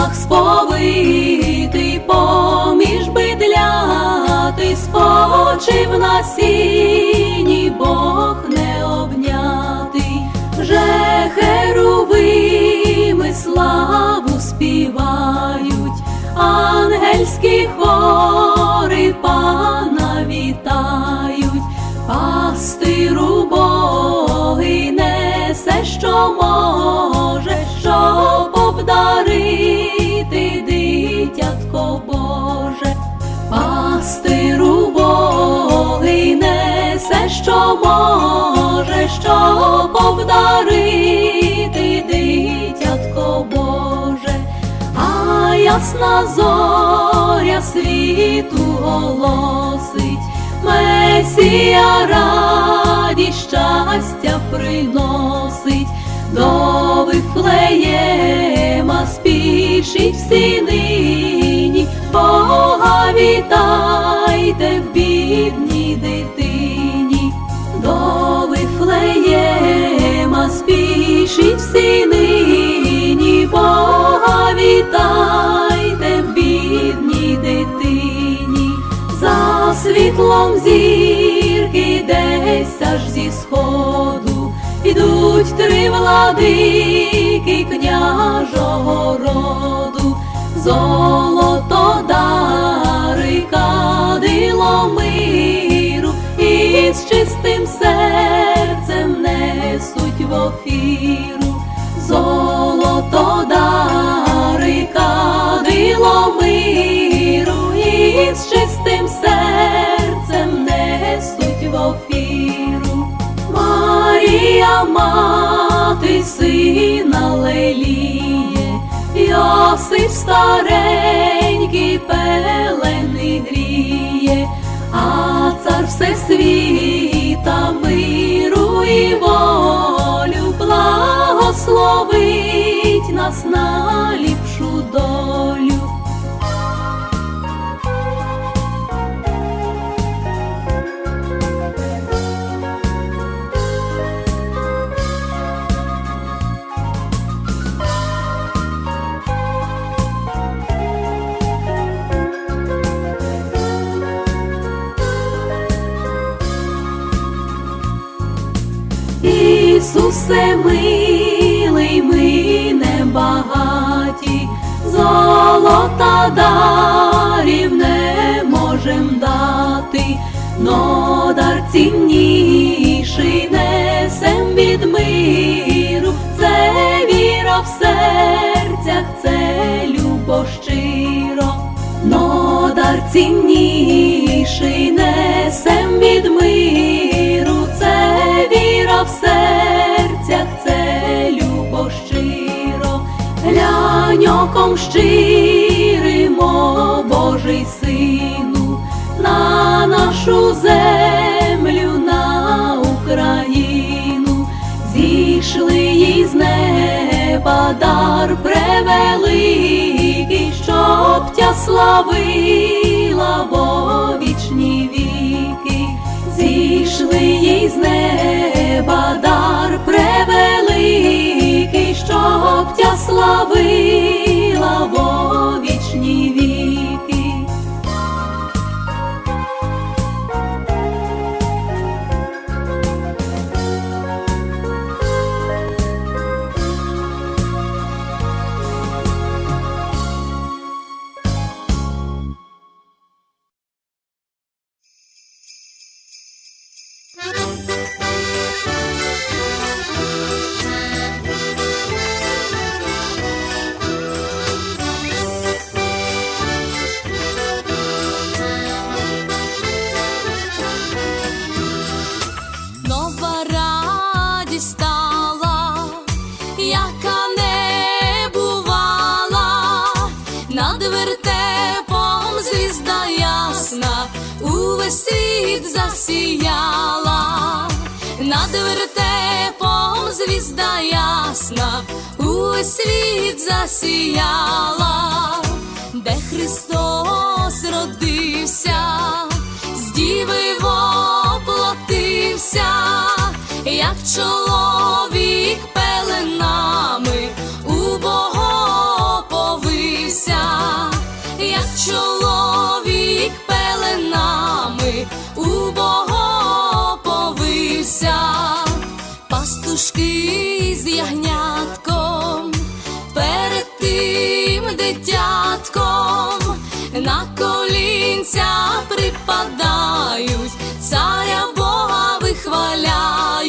яслах сповитий поміж бидляти, спочив на сіні, Бог не обнятий, вже херовими славу співають, ангельські хори пана вітають, пастиру Боги несе, що може, несе, що обдарити дитятко Боже, а ясна зоря світу голосить, Месія радість щастя приносить, до Вифлеєма спішить всі нині, Бога вітайте в бідній Вифлеєма спішить всі нині, Бога вітайте в бідній дитині, за світлом зірки десь аж зі сходу. Ідуть три владики княжого роду, золото дари Мати сина леліє, Йосип старенький пелени гріє, а цар всесвіта миру і волю благословить нас на милий, ми небагаті, золота дарів не можем дати, но дар цінніший несем від миру, це віра в серцях, це любов щиро, но дар цінніший несем від миру, це віра в серцях, Оком щиримо, Божий сину, на нашу землю, на Україну, зійшли їй з неба дар превеликий, щоб тя славила во вічні віки, зійшли їй з неба дар превеликий щоб тя славила засіяла, над вертепом звізда ясна, увесь світ засіяла, де Христос родився, з діви воплотився, як чоловік пастушки з ягнятком перед тим дитятком на колінця припадають, царя Бога вихваляють,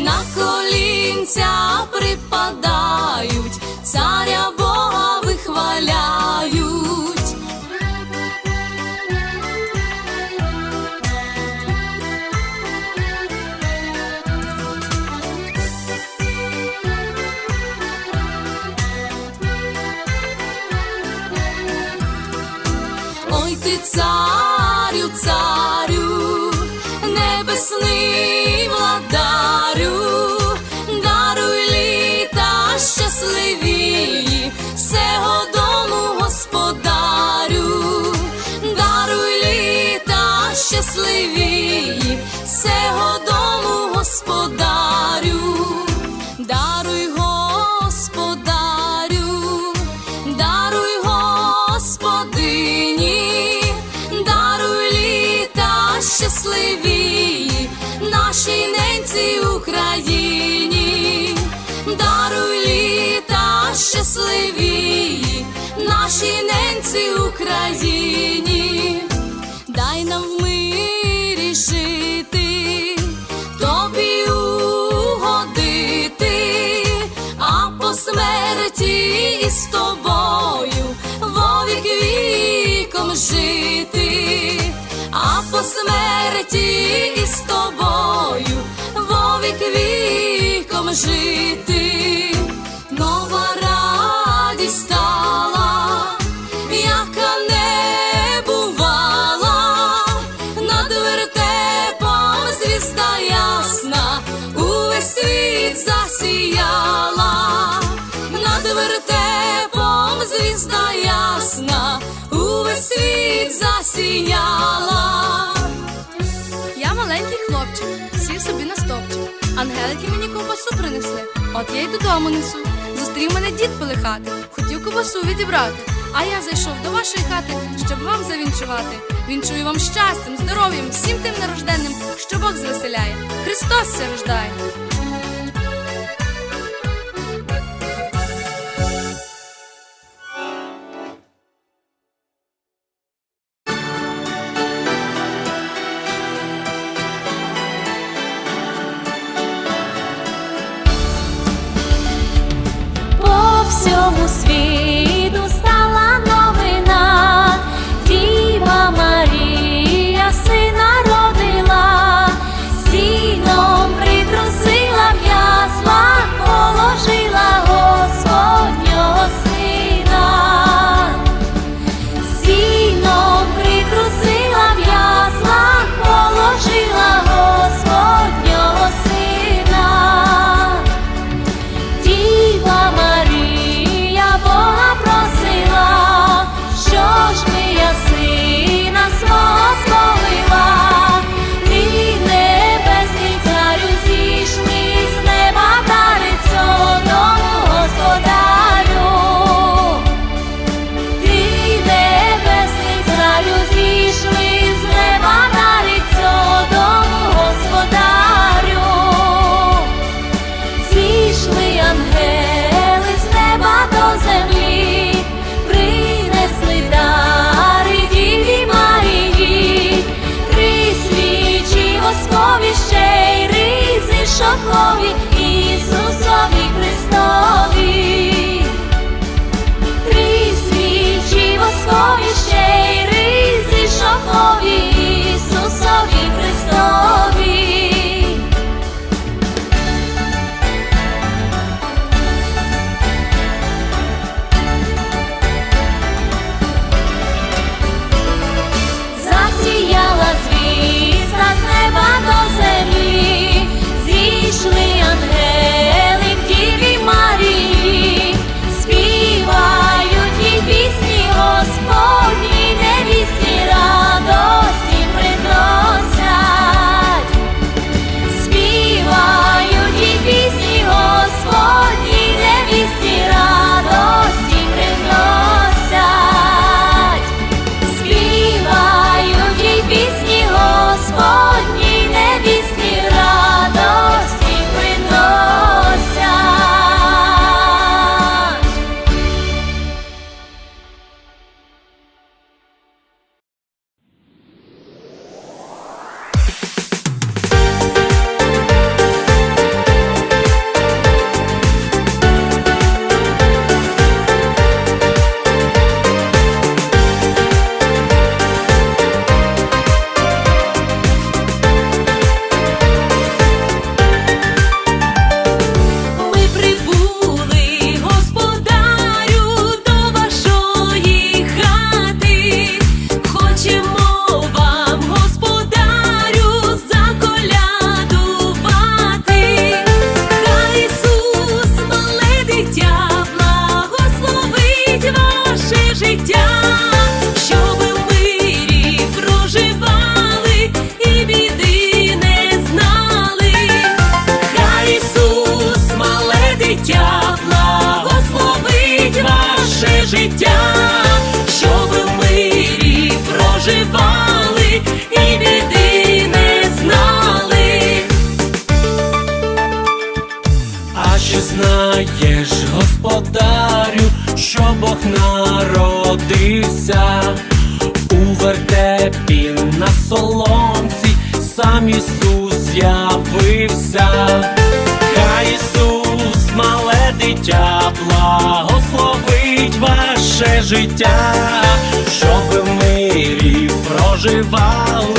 на колінця припадають, царя Бога Mariuța. Щасливі, нашій ненці Україні, дай нам в мирі жити, тобі угодити, а по смерті із тобою вовік віком жити, а по смерті із тобою вовік віком жити, засіяла, над вертепом звізда ясна, увесь світ засіяла. Я маленький хлопчик, сів собі на стовпчик. Ангелики мені ковбасу принесли, от я й додому несу. Зустрів мене дід пилихати, хотів ковбасу відібрати. А я зайшов до вашої хати, щоб вам завінчувати. Вінчую вам щастям, здоров'ям, всім тим нарожденним, що Бог звеселяє. Христос се рождає. Життя, щоб мирі проживали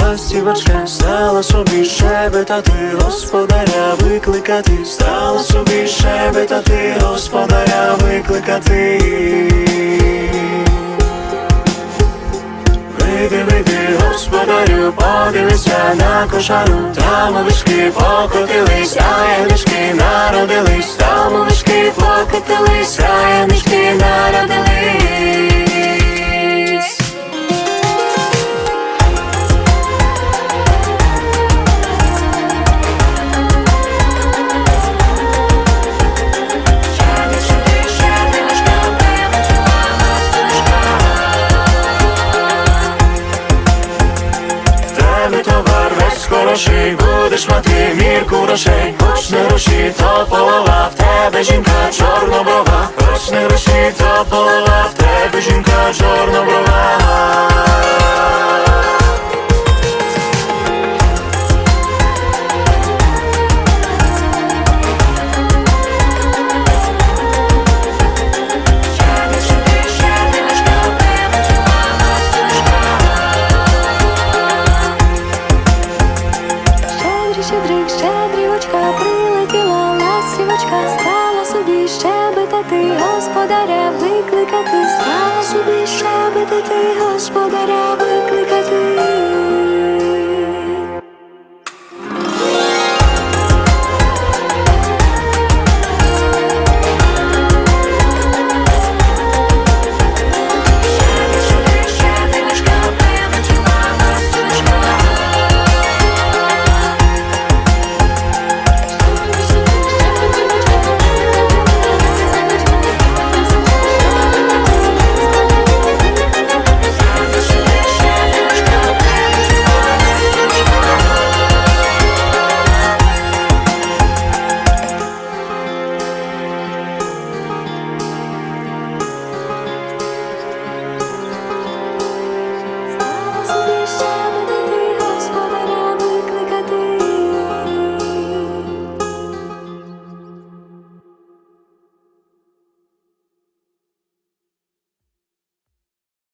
ластівочка, стала собі щебетати, господаря викликати, стала собі щебетати, господаря викликати. Вийди, вийди, господарю, подивися на кошару, там овечки покотились, а янички народились, там овечки покотились, а янички народились. Хороший, будеш мати мірку грошей, хоч не руші, то полова, в тебе жінка чорноброва, хоч не руші, то полова, в тебе жінка чорноброва.